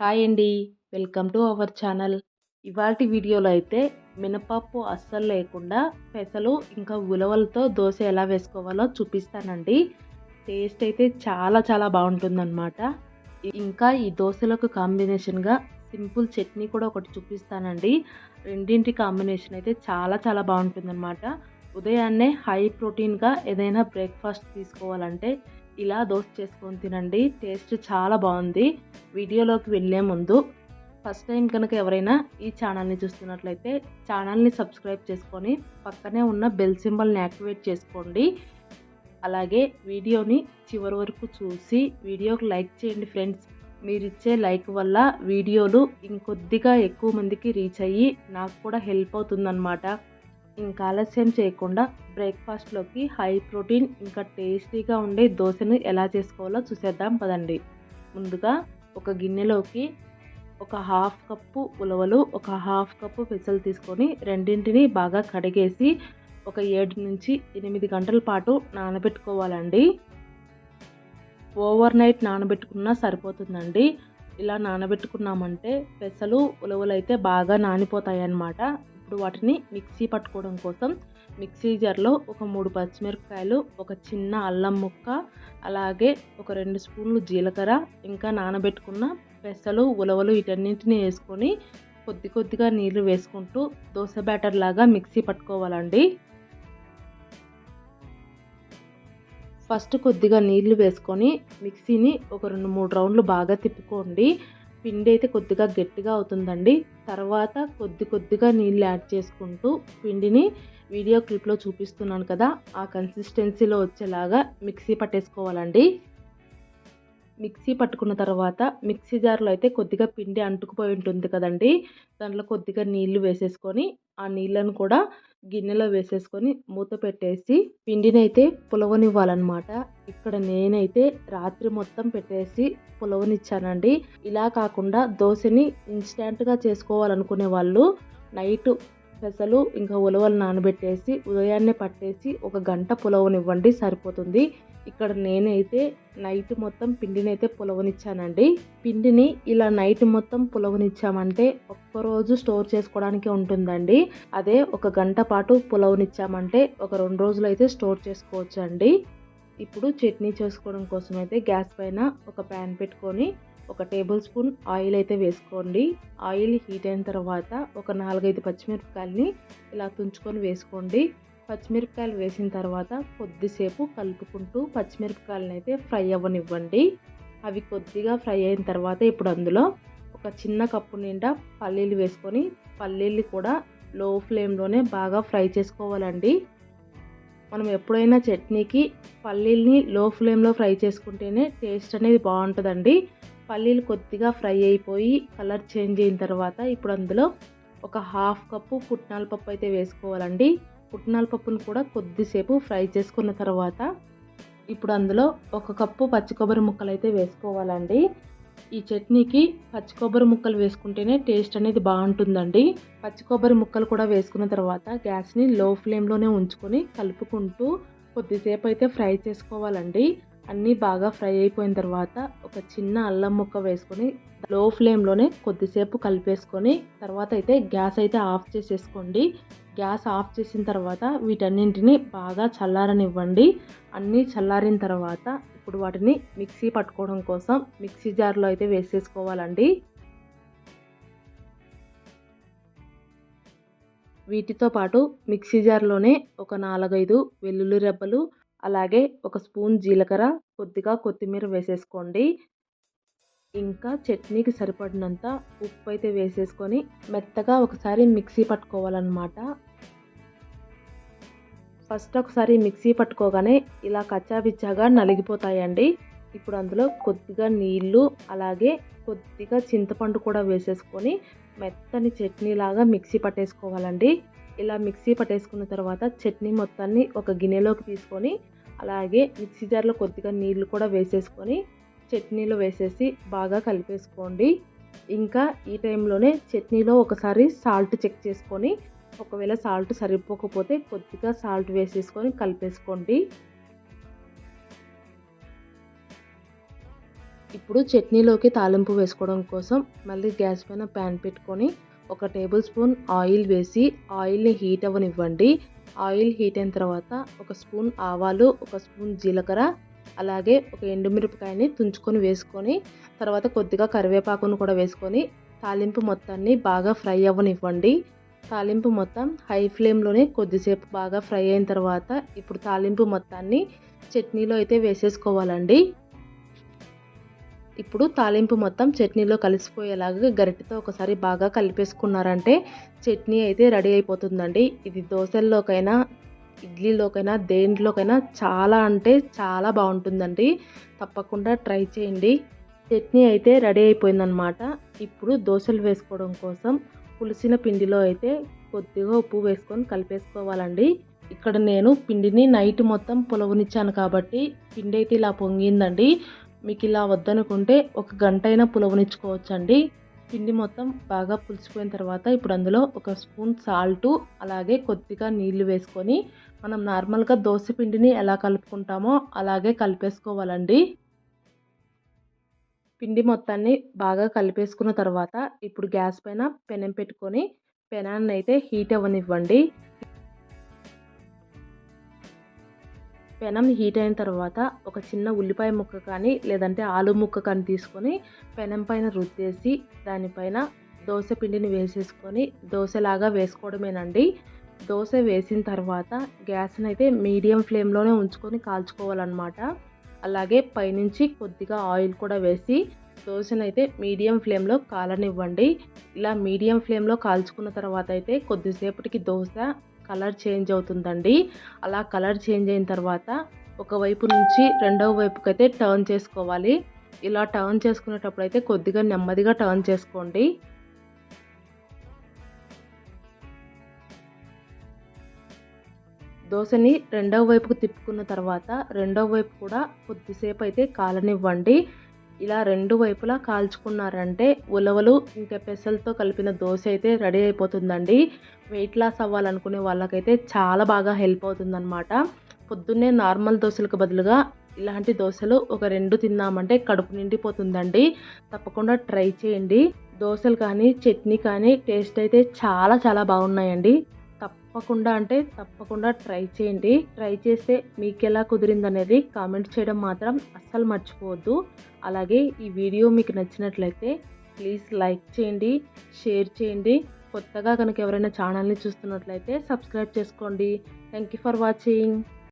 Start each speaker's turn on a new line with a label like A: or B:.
A: Hi అండి. Welcome to our channel. ఇవాటి వీడియోలో అయితే మినపప్పు అస్సలు లేకుండా పెసలు ఇంకా ఉలవలతో దోశ ఎలా వేసుకోవాలో చూపిస్తానండి. టేస్ట్ అయితే చాలా చాలా బాగుంటుందన్నమాట. ఇంకా ఈ దోశలకు కాంబినేషన్గా సింపుల్ చట్నీ కూడా ఒకటి చూపిస్తానండి. రెండింటి కాంబినేషన్ అయితే చాలా చాలా బాగుంటుందన్నమాట. ఉదయాన్నే హై ప్రోటీన్గా ఏదైనా బ్రేక్ఫాస్ట్ తీసుకోవాలంటే ఇలా దోశ చేసుకొని తినండి. టేస్ట్ చాలా బాగుంది. వీడియోలోకి వెళ్ళే ముందు ఫస్ట్ టైం కనుక ఎవరైనా ఈ ఛానల్ని చూస్తున్నట్లయితే ఛానల్ని సబ్స్క్రైబ్ చేసుకొని పక్కనే ఉన్న బెల్ సింబల్ని యాక్టివేట్ చేసుకోండి. అలాగే వీడియోని చివరి వరకు చూసి వీడియోకి లైక్ చేయండి ఫ్రెండ్స్. మీరు ఇచ్చే లైక్ వల్ల వీడియోలు ఇంకొద్దిగా ఎక్కువ మందికి రీచ్ అయ్యి నాకు కూడా హెల్ప్ అవుతుందన్నమాట. ఇంకా ఆలస్యం చేయకుండా బ్రేక్ఫాస్ట్లోకి హై ప్రోటీన్ ఇంకా టేస్టీగా ఉండే దోశను ఎలా చేసుకోవాలో చూసేద్దాం పదండి. ముందుగా ఒక గిన్నెలోకి ఒక హాఫ్ కప్పు ఉలవలు ఒక హాఫ్ కప్పు పెసలు తీసుకొని రెండింటిని బాగా కడిగేసి ఒక ఏడు నుంచి ఎనిమిది గంటల పాటు నానబెట్టుకోవాలండి. ఓవర్ నైట్ నానబెట్టుకున్నా సరిపోతుందండి. ఇలా నానబెట్టుకున్నామంటే పెసలు ఉలవలు అయితే బాగా నానిపోతాయి అన్నమాట ఇప్పుడు వాటిని మిక్సీ పట్టుకోవడం కోసం మిక్సీ జార్లో ఒక మూడు పచ్చిమిరపకాయలు ఒక చిన్న అల్లం ముక్క అలాగే ఒక రెండు స్పూన్లు జీలకర్ర ఇంకా నానబెట్టుకున్న పెసలు ఉలవలు వీటన్నింటిని వేసుకొని కొద్ది కొద్దిగా నీళ్ళు వేసుకుంటూ దోశ బ్యాటర్ లాగా మిక్సీ పట్టుకోవాలండి. ఫస్ట్ కొద్దిగా నీళ్ళు వేసుకొని మిక్సీని ఒక రెండు మూడు రౌండ్లు బాగా తిప్పుకోండి. పిండి అయితే కొద్దిగా గట్టిగా అవుతుందండి. తర్వాత కొద్ది కొద్దిగా నీళ్ళు యాడ్ చేసుకుంటూ పిండిని వీడియో క్లిప్లో చూపిస్తున్నాను కదా ఆ కన్సిస్టెన్సీలో వచ్చేలాగా మిక్సీ పట్టేసుకోవాలండి. మిక్సీ పట్టుకున్న తర్వాత మిక్సీ జార్లో అయితే కొద్దిగా పిండి అంటుకుపోయి ఉంటుంది కదండి. దాంట్లో కొద్దిగా నీళ్ళు వేసేసుకొని ఆ నీళ్ళను కూడా గిన్నెలో వేసేసుకొని మూత పెట్టేసి పిండిని అయితే పులవనివ్వాలన్నమాట. ఇక్కడ నేనైతే రాత్రి మొత్తం పెట్టేసి పులవనిచ్చానండి. ఇలా కాకుండా దోశని ఇన్స్టాంట్గా చేసుకోవాలనుకునే వాళ్ళు నైట్ పెసలు ఇంకా ఉలవలు నానబెట్టేసి ఉదయాన్నే పట్టేసి ఒక గంట పులవనివ్వండి సరిపోతుంది. ఇక్కడ నేనైతే నైట్ మొత్తం పిండిని అయితే పులవనిచ్చానండి. పిండిని ఇలా నైట్ మొత్తం పులవనిచ్చామంటే ఒక్కరోజు స్టోర్ చేసుకోవడానికి ఉంటుందండి. అదే ఒక గంట పాటు పులవనిచ్చామంటే ఒక రెండు రోజులు అయితే స్టోర్ చేసుకోవచ్చు అండి ఇప్పుడు చట్నీ చేసుకోవడం కోసం అయితే గ్యాస్ పైన ఒక ప్యాన్ పెట్టుకొని ఒక టేబుల్ స్పూన్ ఆయిల్ అయితే వేసుకోండి. ఆయిల్ హీట్ అయిన తర్వాత ఒక నాలుగైదు పచ్చిమిరపకాయలని ఇలా తుంచుకొని వేసుకోండి. పచ్చిమిరపకాయలు వేసిన తర్వాత కొద్దిసేపు కలుపుకుంటూ పచ్చిమిరపకాయలను అయితే ఫ్రై అవ్వనివ్వండి. అవి కొద్దిగా ఫ్రై అయిన తర్వాత ఇప్పుడు అందులో ఒక చిన్న కప్పు నిండా పల్లీలు వేసుకొని పల్లీలు కూడా లో ఫ్లేమ్లోనే బాగా ఫ్రై చేసుకోవాలండి. మనం ఎప్పుడైనా చట్నీకి పల్లీల్ని లో ఫ్లేమ్లో ఫ్రై చేసుకుంటేనే టేస్ట్ అనేది బాగుంటుందండి. పల్లీలు కొద్దిగా ఫ్రై అయిపోయి కలర్ చేంజ్ అయిన తర్వాత ఇప్పుడు అందులో ఒక హాఫ్ కప్పు పుట్నాల పప్పు అయితే వేసుకోవాలండి. పుట్నాల పప్పును కూడా కొద్దిసేపు ఫ్రై చేసుకున్న తర్వాత ఇప్పుడు అందులో ఒక కప్పు పచ్చి కొబ్బరి ముక్కలు అయితే వేసుకోవాలండి. ఈ చట్నీకి పచ్చి కొబ్బరి ముక్కలు వేసుకుంటేనే టేస్ట్ అనేది బాగుంటుందండి. పచ్చి కొబ్బరి ముక్కలు కూడా వేసుకున్న తర్వాత గ్యాస్ని లో ఫ్లేమ్లోనే ఉంచుకొని కలుపుకుంటూ కొద్దిసేపు అయితే ఫ్రై చేసుకోవాలండి. అన్నీ బాగా ఫ్రై అయిపోయిన తర్వాత ఒక చిన్న అల్లం ముక్క వేసుకొని లో ఫ్లేమ్లోనే కొద్దిసేపు కలిపేసుకొని తర్వాత అయితే గ్యాస్ అయితే ఆఫ్ చేసేసుకోండి. గ్యాస్ ఆఫ్ చేసిన తర్వాత వీటన్నింటిని బాగా చల్లారనివ్వండి. అన్నీ చల్లారిన తర్వాత ఇప్పుడు వాటిని మిక్సీ పట్టుకోవడం కోసం మిక్సీ జార్లో అయితే వేసేసుకోవాలండి. వీటితో పాటు మిక్సీ జార్లోనే ఒక నాలుగైదు వెల్లుల్లి రెబ్బలు అలాగే ఒక స్పూన్ జీలకర్ర కొద్దిగా కొత్తిమీర వేసేసుకోండి. ఇంకా చట్నీకి సరిపడినంత ఉప్పు అయితే వేసేసుకొని మెత్తగా ఒకసారి మిక్సీ పట్టుకోవాలన్నమాట. ఫస్ట్ ఒకసారి మిక్సీ పట్టుకోగానే ఇలా కచ్చాబిచ్చాగా నలిగిపోతాయండి. ఇప్పుడు అందులో కొద్దిగా నీళ్ళు అలాగే కొద్దిగా చింతపండు కూడా వేసేసుకొని మెత్తని చట్నీ లాగా మిక్సీ పట్టేసుకోవాలండి. ఇలా మిక్సీ పట్టేసుకున్న తర్వాత చట్నీ మొత్తాన్ని ఒక గిన్నెలోకి తీసుకొని అలాగే మిక్సీ జార్లో కొద్దిగా నీళ్ళు కూడా వేసేసుకొని చట్నీలో వేసేసి బాగా కలిపేసుకోండి. ఇంకా ఈ టైంలోనే చట్నీలో ఒకసారి సాల్ట్ చెక్ చేసుకొని ఒకవేళ సాల్ట్ సరిపోకపోతే కొద్దిగా సాల్ట్ వేసేసుకొని కలిపేసుకోండి. ఇప్పుడు చట్నీలోకి తాలింపు వేసుకోవడం కోసం మళ్ళీ గ్యాస్ పైన ప్యాన్ పెట్టుకొని ఒక టేబుల్ స్పూన్ ఆయిల్ వేసి ఆయిల్ని హీట్ అవ్వనివ్వండి. ఆయిల్ హీట్ అయిన తర్వాత ఒక స్పూన్ ఆవాలు ఒక స్పూన్ జీలకర్ర అలాగే ఒక ఎండుమిరపకాయని తుంచుకొని వేసుకొని తర్వాత కొద్దిగా కరివేపాకును కూడా వేసుకొని తాలింపు మొత్తాన్ని బాగా ఫ్రై అవ్వనివ్వండి. తాలింపు మొత్తం హై ఫ్లేమ్లోనే కొద్దిసేపు బాగా ఫ్రై అయిన తర్వాత ఇప్పుడు తాలింపు మొత్తాన్ని చట్నీలో అయితే వేసేసుకోవాలండి. ఇప్పుడు తాలింపు మొత్తం చట్నీలో కలిసిపోయేలాగా గరిటెతో ఒకసారి బాగా కలిపేసుకున్నారంటే చట్నీ అయితే రెడీ అయిపోతుందండి. ఇది దోశల్లోకైనా ఇడ్లీలోకైనా దేంట్లోకైనా చాలా అంటే చాలా బాగుంటుందండి. తప్పకుండా ట్రై చేయండి. చట్నీ అయితే రెడీ అయిపోయిందనమాట ఇప్పుడు దోశలు వేసుకోవడం కోసం పులిసిన పిండిలో అయితే కొద్దిగా ఉప్పు వేసుకొని కలిపేసుకోవాలండి. ఇక్కడ నేను పిండిని నైట్ మొత్తం పులవనిచ్చాను కాబట్టి పిండి అయితే ఇలా పొంగిందండి. మీకు ఇలా వద్దనుకుంటే ఒక గంట అయినా పులవనిచ్చుకోవచ్చండి. పిండి మొత్తం బాగా పులిసిపోయిన తర్వాత ఇప్పుడు అందులో ఒక స్పూన్ సాల్టు అలాగే కొద్దిగా నీళ్ళు వేసుకొని మనం నార్మల్గా దోశ పిండిని ఎలా కలుపుకుంటామో అలాగే కలిపేసుకోవాలండి. పిండి మొత్తాన్ని బాగా కలిపేసుకున్న తర్వాత ఇప్పుడు గ్యాస్ పైన పెనం పెట్టుకొని పెనాన్ని అయితే హీట్ అవ్వనివ్వండి. పెనం హీట్ అయిన తర్వాత ఒక చిన్న ఉల్లిపాయ ముక్క కానీ లేదంటే ఆలు ముక్క కానీ తీసుకొని పెనం పైన రుద్దేసి దానిపైన దోశ పిండిని వేసేసుకొని దోశలాగా వేసుకోవడమేనండి. దోశ వేసిన తర్వాత గ్యాస్ని అయితే మీడియం ఫ్లేమ్లోనే ఉంచుకొని కాల్చుకోవాలన్నమాట. అలాగే పైనుంచి కొద్దిగా ఆయిల్ కూడా వేసి దోశనైతే మీడియం ఫ్లేమ్లో కాలనివ్వండి. ఇలా మీడియం ఫ్లేమ్లో కాల్చుకున్న తర్వాత అయితే కొద్దిసేపటికి దోశ కలర్ చేంజ్ అవుతుందండి. అలా కలర్ చేంజ్ అయిన తర్వాత ఒకవైపు నుంచి రెండవ వైపుకి అయితే టర్న్ చేసుకోవాలి. ఇలా టర్న్ చేసుకునేటప్పుడు అయితే కొద్దిగా నెమ్మదిగా టర్న్ చేసుకోండి. దోశని రెండవ వైపుకు తిప్పుకున్న తర్వాత రెండవ వైపు కూడా కొద్దిసేపు అయితే కాలనివ్వండి. ఇలా రెండు వైపులా కాల్చుకున్నారంటే ఉలవలు ఇంకా పెసలతో కలిపిన దోశ అయితే రెడీ అయిపోతుందండి. వెయిట్ లాస్ అవ్వాలనుకునే వాళ్ళకైతే చాలా బాగా హెల్ప్ అవుతుందన్నమాట. పొద్దున్నే నార్మల్ దోశలకు బదులుగా ఇలాంటి దోశలు ఒక రెండు తిన్నామంటే కడుపు నిండిపోతుందండి. తప్పకుండా ట్రై చేయండి. దోశలు కానీ చట్నీ కానీ టేస్ట్ అయితే చాలా చాలా బాగున్నాయండి. తప్పకుండా అంటే తప్పకుండా ట్రై చేయండి. ట్రై చేస్తే మీకు ఎలా కుదిరిందనేది కామెంట్ చేయడం మాత్రం అస్సలు మర్చిపోవద్దు. అలాగే ఈ వీడియో మీకు నచ్చినట్లయితే ప్లీజ్ లైక్ చేయండి షేర్ చేయండి. కొత్తగా కనుక ఎవరైనా ఛానల్ని చూస్తున్నట్లయితే సబ్స్క్రైబ్ చేసుకోండి. Thank you for watching.